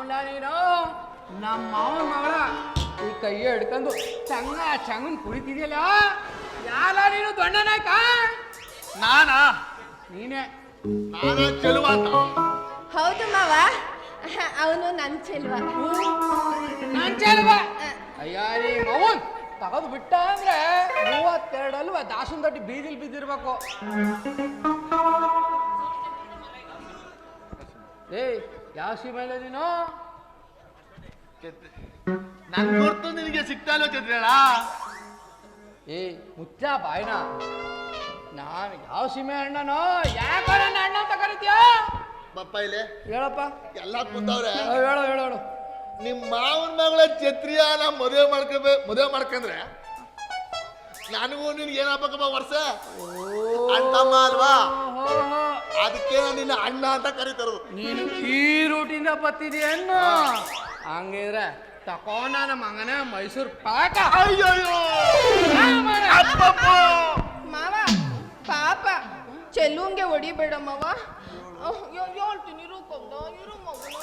ಯಾವನ ನೀನು ನಮ್ಮ ಮಾವನ ಮಗಳ ಈ ಕೈ ಹಿಡ್ಕೊಂಡು ಚಂಗ ಚಂಗನ್ ಕುಳಿತಿದೆಯಲ್ಲ ಯಾರ ನೀನು ದೊಡ್ಡನಾಕ ನಾನಾ? ನೀನೇ. ನಾನ ಚೆಲುವ ಅಂತ. ಹೌದು ಮಾವ. ಅವನು ನನ್ನ ಚೆಲುವ. ನನ್ ಚೆಲುವ. ಅಯ್ಯ ನೀ ಮೌನ್. ತಗದು ಬಿಟ್ಟ ಅಂದ್ರೆ ಮೂವತ್ತೆರಡಲ್ವ ಅಲ್ವಾ? ದಾಸನ್ ದೊಡ್ಡ ಬೀದಿಲ್ ಬಿದ್ದಿರ್ಬೇಕು. ಏಯ್ ಯಾವ ಸಿನಿಮಾ ನೀನು? ನನ್ ಗುರ್ತು ನಿನಗೆ ಸಿಗ್ತಾ ಇಲ್ಲ ಚಂದ್ರಣ್ಣ ಏ ಮುಚ್ಚ ಬಾಯ್ನ. ನಾನು ಯಾವ ಸೀಮೆ ಅಣ್ಣನೋ? ಯಾಕೋ ನನ್ನ ಅಣ್ಣ ಅಂತ ಕರಿತೀಯ? ಬಪ್ಪ ಇಲ್ಲೇ. ಹೇಳಪ್ಪ. ಎಲ್ಲ ಕುಂತವ್ರೆ. ಹೇಳು ಹೇಳು ಹೇಳು ಹೇಳು. ನಿಮ್ ಮಾವನ ಮಗಳ ಛತ್ರಿಯ ನಾ ಮದುವೆ ಮಾಡ್ಕೋಬೇ ಮದುವೆ ಮಾಡ್ಕಂದ್ರೆ ನನಗೂ ನಿನ್ಗೆ ಏನಾಗ್ಬೇಕಪ್ಪ ವರ್ಷ? ಅಂತಮ್ಮ ಅಲ್ವಾ? ಓಹೋ. ಅದಕ್ಕೆ ನಾನು ನಿನ್ನ ಅಣ್ಣ ಅಂತ ಕರೀತಾರ ನೀನು ಈ ರೂಟಿಂದ ಬತ್ತಿದೆಯನ್ನು ಹಂಗಿದ್ರೆ ತಕೋ ನನ್ನ ಮಗನ ಮೈಸೂರು ಪಾಕ. ಅಯ್ಯಯ್ಯೋ. ಮಾವ ಪಾಪ. ಚೆಲ್ಲುಂಗೆ ಹೊಡಿಬೇಡ ಮಾವ. ಹೇಳ್ತೀನಿ ಇರು ಕೊಂದ ಇರು ಮಗನ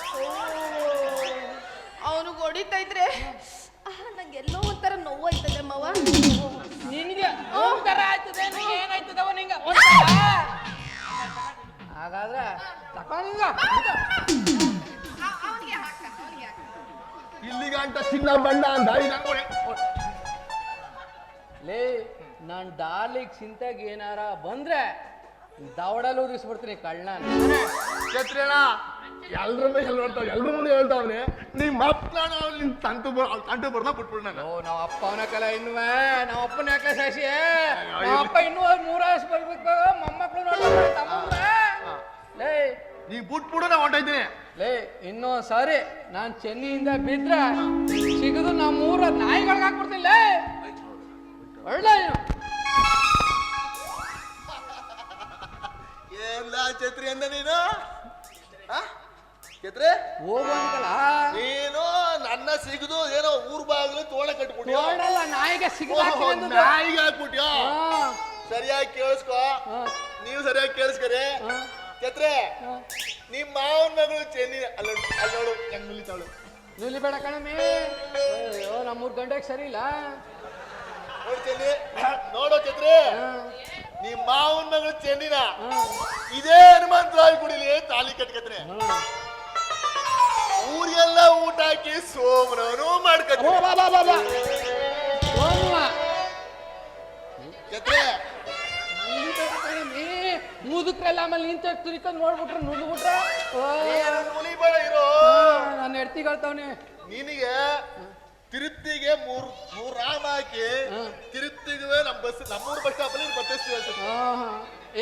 ಅವನಿಗೆ ಹೊಡಿತಾ ಇದ್ರೆ ನಂಗೆ ಎಲ್ಲೋ ಒಂಥರ ನೋವಾಯ್ತದೆ ಮಾವ. ನಿನಗೆ ಒಂಥರ ಆಯ್ತದೆ ಏನಾಯ್ತದವ ನಿಂಗೆ? ಒಂಥರ? ಹಾಗಾದ್ರೆ ತಕೊಂಡಿಲ್ಲ ಹಾಕ ಇಲ್ಲಿಗಂಟ ಚಿನ್ನ ಬಣ್ಣ ಅಂತ ಲೇ ನಾನು ಡಾರ್ಲಿಗ್ ಸಿಂತಾಗ ಏನಾರ ಬಂದ್ರೆ ದವಡಲ್ಲಿ ಉರಿಸ್ಬಿಡ್ತೀನಿ ಕಳ್ಳ ಛತ್ರಿಯಣ್ಣ ಎಲ್ರ ಮೇಲೆ ಹೇಳ್ತಾವ ಎಲ್ರ ಮುಂದೆ ಹೇಳ್ತಾವನೆ. ನೀ ಅಪ್ಪ ನಿನ್ ತಂಟು ತಂಟು ಬರ್ದ ಬಿಟ್ಬಿಡ್ ನಾನು. ಓ ನಾವು ಅಪ್ಪ ಅವನ ಕಲ ಇನ್ನುವೆ ನಾವು ಅಪ್ಪನ ಯಾಕೆ ನಾವು ಅಪ್ಪ ಇನ್ನೂ ಮೂರು ವರ್ಷ ಬರ್ಬೇಕು ಮೊಮ್ಮಕ್ಳು ನೋಡ್ಬೇಕು ಲೇ. ನೀ ಬುಟ್ ಬಿಡು ನಾ ಹೊಂಟೈತೀನಿ ಲೇ ಇನ್ನೊಂದು ಸಾರಿ ನಾನು ಚೆನ್ನಿಯಿಂದ ಬಿದ್ರೆ ಸಿಗದು ನಮ್ಮೂರ ನಾಯಿಗಳಿಗೆ ಹಾಕ್ಬಿಡ್ತೀನಿ ಲೇ. ಒಳ್ಳೆ ಏನ್ಲ ಛತ್ರಿ ಅಂದ ನೀನು? ಆ? ಛತ್ರಿ? ಹೋಗು ಅಂತಲ್ಲ ನೀನು ನನ್ನ ಸಿಗದು ಏನೋ ಊರ್ ಬಾಗಿಲು ತೋಳ ಕಟ್ಬಿಟ್ಟು ನೋಡಲ್ಲ ನಾಯಿಗೆ ಸಿಗದ ಓಹೋ, ನಾಯಿಗೆ ಹಾಕ್ಬಿಟ್ಯೋ? ಸರಿಯಾಗಿ ಕೇಳಿಸ್ಕೋ. ಹಾ. ನೀವು ಸರಿಯಾಗಿ ಕೇಳಿಸ್ಕರಿ. ಛತ್ರೆ ನಿಮ್ಮ ಮಾವನ ಮಗಳು ಚೆನ್ನಿ ಅಲ್ಲ ಅಲ್ಲೋಳು ಹೆಂಗ್ ನಿಲ್ಲಿತಾಳು ನಿಲ್ಲಿ ಬೇಡ ಕಣಮಿ ಅಯ್ಯೋ ನಮ್ಮೂರ್ ಗಂಟೆಗೆ ಸರಿ ಇಲ್ಲ. ನೋಡು ಚೆನ್ನಿ ನೋಡೋ ಛತ್ರಿ ನಿಮ್ ಮಾವನ ಮಗಳು ಚೆನ್ನಿನ ಇದೇ ಹನುಮಂತರಾಯ್ ಗುಡಿಲಿ ತಾಲಿ ಕಟ್ಕತ್ರೆ ಊರಿಗೆಲ್ಲ ಊಟ ಹಾಕಿ ಸೋಮನವನು ಮಾಡ್ಕತ್ರೆ ಛತ್ರೆ ಮುದುಕ್ರೆಲ್ಲ ಆಮೇಲೆ ನಿಂತ ತುರಿಕೊಂಡ್ ನೋಡ್ಬಿಟ್ರೆ ನುಗ್ಬಿಟ್ರೆ. ಬೇಡ ಇರೋ. ನಾನು ಎಡ್ತಿಗಳ್ತವ್ನಿ ನಿನಗೆ ತಿರುತ್ತಿಗೆ ಮೂರ್ ಮೂರ್ ರಾಮ ಹಾಕಿ ತಿರುತ್ತಿಗೆ ನಮ್ ಬಸ್ ನಮ್ಮೂರ್ ಬಸ್ ಸ್ಟಾಪ್ ಅಲ್ಲಿ ಬತ್ತಿಸ್ತೀವಿ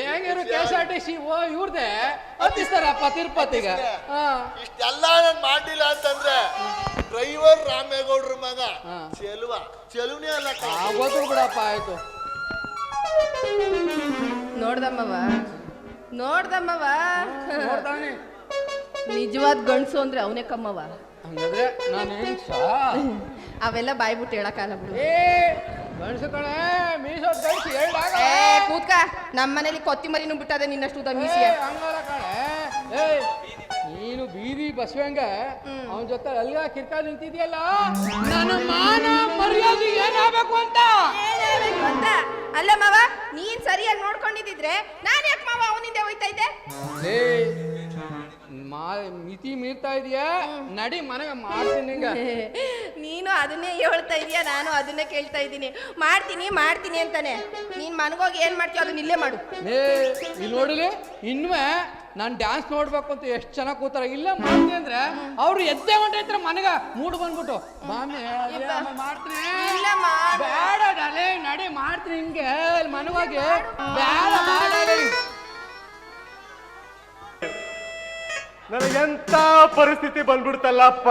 ಹೆಂಗಿರು K S R T C ಓ ಇವ್ರದೆ? ಹತ್ತಿಸ್ತಾರಪ್ಪ ತಿರುಪತಿಗೆ. ಹಾ. ಇಷ್ಟೆಲ್ಲ ನಾನು ಮಾಡಿಲ್ಲ ಅಂತಂದ್ರೆ ಡ್ರೈವರ್ ರಾಮೇಗೌಡ್ರ ಮಗ ಹಾ. ಚೆಲುವ ಚೆಲುವನೇ ಅಲ್ಲ. ಆಗೋದು ಬಿಡಪ್ಪ ಆಯ್ತು. ನೋಡ್ದಮ್ಮವ ನೋಡ್ದಮ್ಮವ. ನೋಡ್ತಾನೆ ನಿಜವಾದ ಗಂಡಸು ಅಂದ್ರೆ ಅವನೇ ಕಮ್ಮವ. ಹಂಗಾದ್ರೆ ನಾನು ಹೆಂಗ್ ಸಾ ಅವೆಲ್ಲ ಬಾಯ್ಬಿಟ್ಟು ಹೇಳಕ್ಕಾಗಲ್ಲ ಬಿಡು. ಏ ಗಂಡಸು ಕಣೆ ಗಂಡಸು ಏ ಕೂತ್ಕ. ನಮ್ಮ ಮನೇಲಿ ಕೊತ್ತಿಮರಿನೂ ಬಿಟ್ಟದೆ ನಿನ್ನಷ್ಟು ಉದ್ದ ಹಂಗಲ್ಲ ಕಣೆ. ಏ ನೀನು ಬೀದಿ ಬಸವಂಗ ಅವನ ಜೊತೆ ಅಲ್ಗ ಕಿರ್ಕ ನಿಂತಿದ್ಯಲ್ಲ? ನನ್ನ ಮಾನ ಮರ್ಯಾದೆ ಏನಾಗ್ಬೇಕು ಅಂತ? ಅಲ್ಲ ಮಾವ ನೀನ್ ಸರಿಯಾಗಿ ನೋಡ್ಕೊಂಡಿದ್ರೆ ನಾನು ಯಾಕೆ ಅವನಿಂದ ಹೋಯ್ತಾ ಇದ್ದೆ ಏ ಮಾ ಮಿತಿ ಮೀರ್ತಾ ಇದೆಯಾ? ನಡಿ ಮನೆಗೆ ಮಾಡ್ತೀನಿ ನೀನು ಅದನ್ನೇ ಹೇಳ್ತಾ ಇದೀಯ? ನಾನು ಅದನ್ನೇ ಕೇಳ್ತಾ ಇದ್ದೀನಿ. ಮಾಡ್ತೀನಿ ಮಾಡ್ತೀನಿ ಅಂತಾನೆ. ನೀನ್ ಮನಗೋಗಿ ಏನ್ ಮಾಡ್ತೀಯ ಅದನ್ನ ಇಲ್ಲೇ ಮಾಡು. ಏ ಇಲ್ಲಿ ನೋಡಿಲಿ ಇನ್ವೆ ನಾನು ಡ್ಯಾನ್ಸ್ ನೋಡ್ಬೇಕು ಅಂತ ಎಷ್ಟು ಚೆನ್ನಾಗಿ ಕೂತಾರ. ಇಲ್ಲ ಮಾಡ್ತೀನಿ ಅಂದ್ರೆ ಅವ್ರು ಎದ್ದೆ ಹೊಂಟೈತ್ರ ಮನೆಗ ಮೂಡ್ ಬಂದ್ಬಿಟ್ಟು ಮಾಮಿ ಮಾಡ್ತೀನಿ. ಬೇಡ ಡಾಲೆ ನಡಿ ಮಾಡ್ತೀನಿ ಹಿಂಗೆ. ಅಲ್ಲಿ ಮನೆಗೋಗಿ ಬೇಡ. ನನಗೆಂತ ಪರಿಸ್ಥಿತಿ ಬಂದ್ಬಿಡ್ತಲ್ಲಪ್ಪ?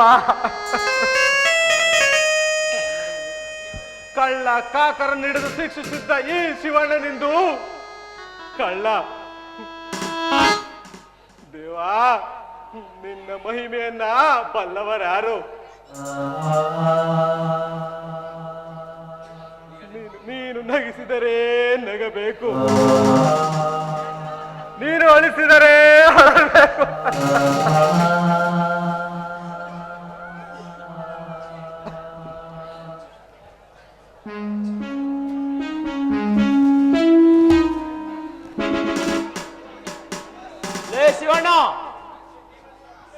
ಕಳ್ಳ ಕಾಕರ ಹಿಡಿದು ಶಿಕ್ಷಿಸಿದ್ದ ಈ ಶಿವಣ್ಣನಿಂದು ಕಳ್ಳ. ದೇವಾ, ನಿನ್ನ ಮಹಿಮೆಯನ್ನ ಬಲ್ಲವರ್ಯಾರು ನೀನು- ನೀನು ನಗಿಸಿದರೆ ನಗಬೇಕು. ನೀನು ಅಳಿಸಿದರೆ ಶಿವಣ್ಣ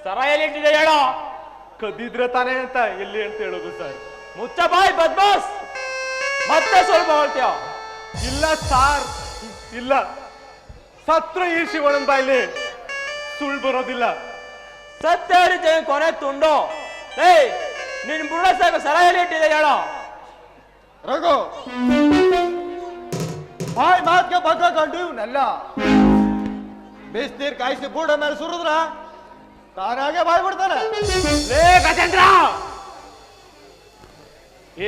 ಸರ ಎಲ್ಲಿಟ್ಟಿದೆ ಹೇಳೋ. ಕದ್ದಿದ್ರೆ ತಾನೇ ಅಂತ ಎಲ್ಲಿ ಅಂತ ಹೇಳೋದು ಸರ್? ಮುಚ್ಚ ಬಾಯ್ ಬದ್ಮಾಸ್. ಮತ್ತೆ ಸ್ವಲ್ಪ ಹೇಳ್ತೀಯ ಇಲ್ಲ ಸಾರ್ ಇಲ್ಲ. ಸತ್ರ ಈ ಶಿವಣ್ಣನ ಬಾಯಲ್ಲಿ ಸುಳ್ಳು ಬರೋದಿಲ್ಲ. ಸತ್ಯ ಹೇಳಿದ್ದೇನೆ ಕೊನೆ ತುಂಡು. ಏಯ್ ನಿನ್ ಬುಡ ಸಲಹೆ ಸರ ಹೇಳಿಟ್ಟಿದೆ ಹೇಳ. ರಘು ಬಾಯ್ ಮಾತ್ಗೆ ಬಗ್ಗ ಕಂಡು ಇವನ್ನೆಲ್ಲ. ಬಿಸ್ತೀರ್ ಕಾಯಿಸಿ ಬೂಡ ಮೇಲೆ ಸುರಿದ್ರ ತಾನಾಗೆ ಬಾಯ್ ಬಿಡ್ತಾನೆ. ಏ ಗಜೇಂದ್ರ!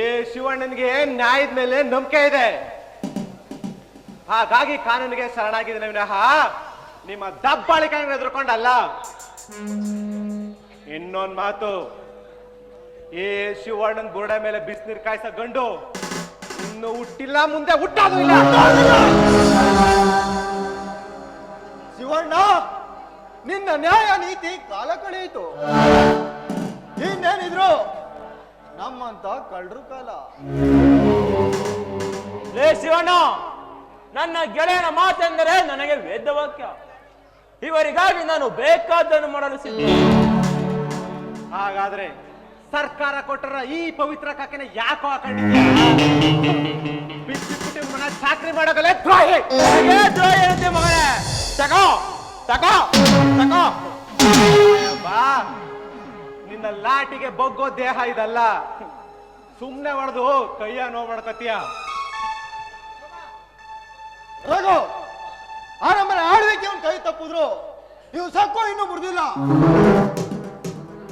ಏ ಶಿವಣ್ಣನಿಗೆ ನ್ಯಾಯದ ಮೇಲೆ ನಂಬಿಕೆ ಇದೆ. ಹಾಗಾಗಿ ಕಾನೂನಿಗೆ ಶರಣಾಗಿದ್ದೀನಿ ವಿನಃ. ನಿಮ್ಮ ದಬ್ಬಾಳಿಕೆಯನ್ನು ಎದುರುಕೊಂಡಲ್ಲ. ಇನ್ನೊಂದು ಮಾತು. ಏ ಶಿವಣ್ಣನ ಬುರುಡೆ ಮೇಲೆ ಬಿಸಿನೀರು ಕಾಯಿಸ ಗಂಡು ಇನ್ನು ಹುಟ್ಟಿಲ್ಲ, ಮುಂದೆ ಹುಟ್ಟೋದು ಶಿವಣ್ಣ, ನಿನ್ನ ನ್ಯಾಯ ನೀತಿ ಕಾಲ ಕಳೆಯಿತು. ಇನ್ನೇನಿದ್ರು ನಮ್ಮಂತ ಕಳ್ರು ಕಾಲ. ಲೇ ಶಿವಣ್ಣ! ನನ್ನ ಗೆಳೆಯನ ಮಾತೆಂದರೆ ನನಗೆ ವೇದವಾಕ್ಯ. ಇವರಿಗಾಗಿ ನಾನು ಬೇಕಾದ್ದನ್ನು ಮಾಡಲು ಸಿದ್ಧ. ಹಾಗಾದ್ರೆ ಸರ್ಕಾರ ಕೊಟ್ಟರ ಈ ಪವಿತ್ರ ಕಾಕಿನ ಯಾಕೋ ಹಾಕೊಂಡಿದ್ಯಾ ಚಾಕ್ರಿ ಮಾಡೋಕಲ್ಲೇ ದ್ರೋಹಿ. ದ್ರೋಹಿ ಏನಂತೆ ಮಗನೇ. ತಗೋ ತಗೋ ತಗೋ. ಬಾ. ನಿನ್ನ ಲಾಟಿಗೆ ಬಗ್ಗೋ ದೇಹ ಇದಲ್ಲ. ಸುಮ್ನೆ ಹೊಡೆದು ಕೈಯ ನೋವು ಮಾಡ್ಕತೀಯ? ರಘು ಆರಂಭ ಆಡ್ಬೇಕು ಆಳ್ವಿಕೆ ಅವ್ನ ಕೈ ತಪ್ಪಿದ್ರು. ನೀವು ಸಕ್ಕೋ ಇನ್ನೂ ಮುರಿದಿಲ್ಲ.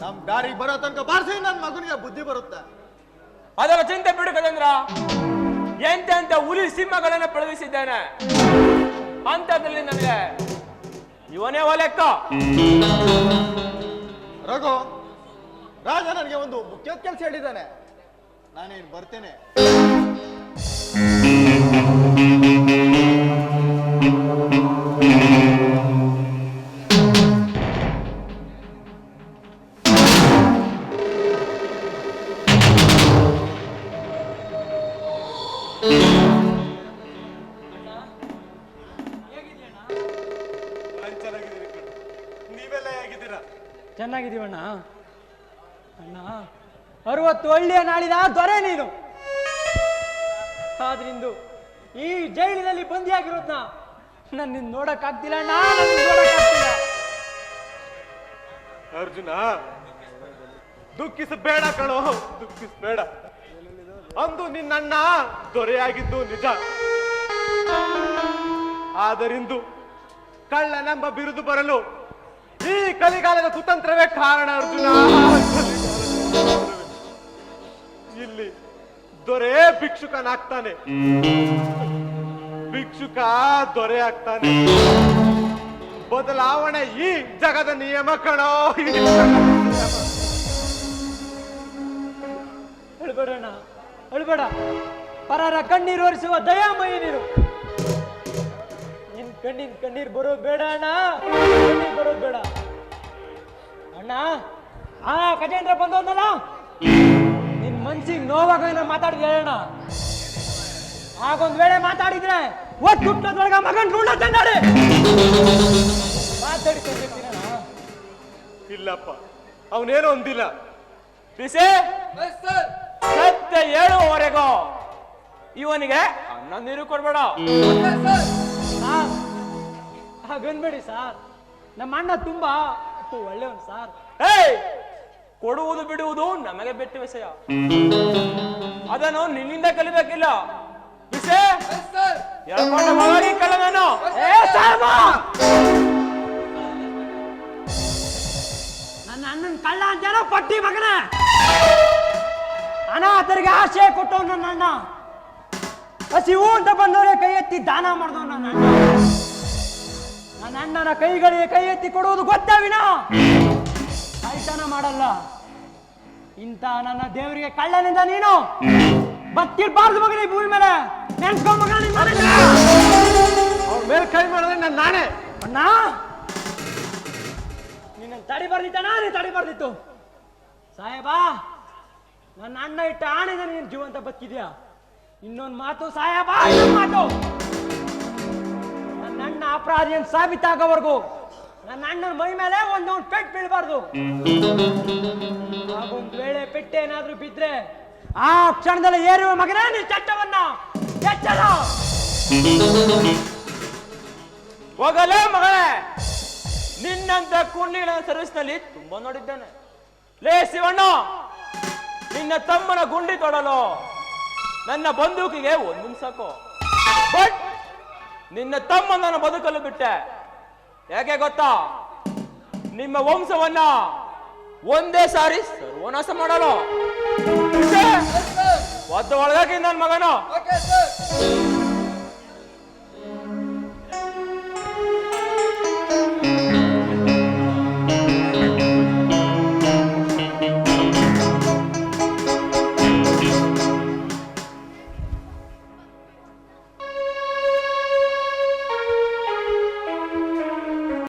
ನಮ್ ದಾರಿಗೆ ಬರೋ ತನಕ ಬಾರಿಸಿ ನನ್ನ ಮಗನಿಗೆ ಬುದ್ಧಿ ಬರುತ್ತೆ. ಅದರ ಚಿಂತೆ ಬಿಡು ಕದಂದ್ರ ಎಂತೆಂತ ಹುಲಿ ಸಿಂಹಗಳನ್ನ ಪಳಗಿಸಿದ್ದೇನೆ ಅಂತದಲ್ಲಿ ನನಗೆ ಇವನೇ ಒಲೆಕ್ಕ ರಘು ರಾಜ ನನಗೆ ಒಂದು ಮುಖ್ಯ ಕೆಲಸ ಹೇಳಿದ್ದಾನೆ. ನಾನೇನು ಬರ್ತೇನೆ? ನೀವೆಲ್ಲ ಹೇಗಿದ್ದೀರಾ ಚೆನ್ನಾಗಿದ್ದೀವಣ್ಣ. ಅಣ್ಣ, ಅರವತ್ತು ಒಳ್ಳೆಯ ನಾಳಿನ ದೊರೆ ನೀನು. ಆದ್ರಿಂದು ಈ ಜೈಲಿನಲ್ಲಿ ಬಂದಿಯಾಗಿರೋದ್ನ ನನ್ನ ನೋಡಕ್ಕಾಗ್ತಿಲ್ಲ ಅಣ್ಣ ನನ್ನ ನೋಡಕ್ಕಾಗ್ತಿಲ್ಲ ಅರ್ಜುನ, ದುಃಖಿಸಬೇಡ ಕಣೋ, ದುಃಖಿಸಬೇಡ. ಅಂದು ನಿನ್ನಣ್ಣ ದೊರೆಯಾಗಿದ್ದು ನಿಜ. ಆದರಿಂದು ಕಳ್ಳನೆಂಬ ಬಿರುದು ಬರಲು ಈ ಕಲಿಗಾಲದ ಕುತಂತ್ರವೇ ಕಾರಣ, ಅರ್ಜುನ. ಇಲ್ಲಿ ದೊರೆ ಭಿಕ್ಷುಕನಾಗ್ತಾನೆ. ಭಿಕ್ಷುಕ ದೊರೆ ಆಗ್ತಾನೆ ಬದಲಾವಣೆ ಈ ಜಗದ ನಿಯಮ ಕಣೋ. ಹೇಳ್ಬರೋಣ ಅಳ್ಬೇಡ. ಪರರ ಕಣ್ಣೀರು ಒರೆಸುವ ದಯಾಮಯ ನೀನು. ನಿನ್ ಕಣ್ಣಿನ ಕಣ್ಣೀರು ಬರೋದು ಬೇಡ ಅಣ್ಣ. ಕಣ್ಣೀರು ಬರೋದು ಬೇಡ. ಅಣ್ಣ ಆ ಗಜೇಂದ್ರ ಬಂದವನಲ್ಲ ನಿನ್ ಮನ್ಸಿಗೆ ನೋವಾಗ ಮಾತಾಡಿದ್ರೆ ಹೇಳೋಣ ಆಗೊಂದ್ ವೇಳೆ ಮಾತಾಡಿದ್ರೆ ಒಟ್ಟು ಮಗನ್ ಋಣ ತಂದಾಡಿ ಇಲ್ಲಪ್ಪ ಅವನೇನೋ ಒಂದಿಲ್ಲ ಬಿಸಿ? ಸತ್ಯ ಏಳುವರೆಗೂ ಇವನಿಗೆ ಅನ್ನ ನೀರು ಕೊಡ್ಬೇಡ. Sir ಹಾಗನ್ಬೇಡಿ sir. ನಮ್ಮ ಅಣ್ಣ ತುಂಬಾ ಒಳ್ಳೆಯವನು ಸಾರ್. ಏಯ್ ಕೊಡುವುದು ಬಿಡುವುದು ನಮಗೆ ಬೆಟ್ಟ ವಿಷಯ. ಅದನ್ನು ನಿನ್ನಿಂದ ಕಲಿಬೇಕಿಲ್ಲ. ವಿಷಯ? ಕಲ ನಾನು. ಏ! ನನ್ನ ಅಣ್ಣನ ಕಳ್ಳ ಅಂತ ಪಟ್ಟಿ ಮಗನ. ಅನಾಥರಿಗೆ ಆಶಯ ಕೊಟ್ಟವ್ ನನ್ನ ಹಸಿವು ಅಂತ ಬಂದವರೇ ಕೈ ಎತ್ತಿ ದಾನ ಮಾಡಿದವ್ ನನ್ನ ನನ್ನ ಅಣ್ಣನ ಕೈಗಳಿಗೆ ಕೈ ಎತ್ತಿ ಕೊಡುವುದು ಗೊತ್ತಾ ವಿನ? ಕಳ್ತನ ಮಾಡಲ್ಲ. ಇಂಥ ನನ್ನ ದೇವರಿಗೆ ಕಳ್ಳನಿಂದ ನೀನು? ಬತ್ತಿರ್ಬಾರ್ದು ಮಗನಿ ಈ ಭೂಮಿ ಮೇಲೆ. ನೆನ್ಸ್ಕೊಂಡ್ ಮಗ ನಿನ್ ಮನೆಗೆ. ಅವ್ರ ಮೇಲೆ ಕೈ ಮಾಡಿದ್ರೆ ನಾನು ನಾನೇ. ಅಣ್ಣ ನಿನ್ನ ತಡಿ ಬರ್ದಿತ್ತಣ್ಣ ನೀನು ತಡಿ ಬರ್ದಿತ್ತು ಸಾಹೇಬಾ ನನ್ನ ಅಣ್ಣ ಇಟ್ಟ ಆಣೆದ ನೀನು ಜೀವಂತ ಬದುಕಿದ್ಯಾ? ಇನ್ನೊಂದು ಮಾತು ಇನ್ನೊಂದು ಮಾತು. ನನ್ನ ಅಣ್ಣ ಅಪರಾಧಿ ಅಂತ ಸಾಬೀತಾಗೋವರೆಗೂ. ನನ್ನ ಅಣ್ಣನ ಮೈ ಮೇಲೆ ಒಂದೊಂದು ಪೆಟ್ಟು ಬೀಳಬಾರ್ದು. ಹಾಗೊಂದು ವೇಳೆ ಪೆಟ್ಟೇನಾದ್ರೂ ಬಿದ್ರೆ ಆ ಕ್ಷಣದಲ್ಲಿ ಏರುವ ಮಗನೇ ನೀ ಚಟ್ಟವನ್ನ ಎಚ್ಚರ. ಹೋಗಲೇ ಮಗಳೇ, ನಿನ್ನಂತ ಕುಂಡಿಗಳ ಸರ್ವಿಸ್ನಲ್ಲಿ ತುಂಬಾ ನೋಡಿದ್ದೇನೆ. ಲೇ ಶಿವಣ್ಣ ನಿನ್ನ ತಮ್ಮನ ಗುಂಡಿ ತೊಡಲು ನನ್ನ ಬಂದೂಕಿಗೆ ಒಂದು ನಿಮಿಷ ಸಾಕು. ಬಟ್ ನಿನ್ನ ತಮ್ಮ ನನ್ನ ಬದುಕಲು ಬಿಟ್ಟೆ. ಯಾಕೆ ಗೊತ್ತಾ? ನಿಮ್ಮ ವಂಶವನ್ನ ಒಂದೇ ಸಾರಿ ಸರ್ವನಾಶ ಮಾಡಲು. ಒದ್ದು ಒಳಗಾಗಿ ನನ್ನ ಮಗನು. Okay sir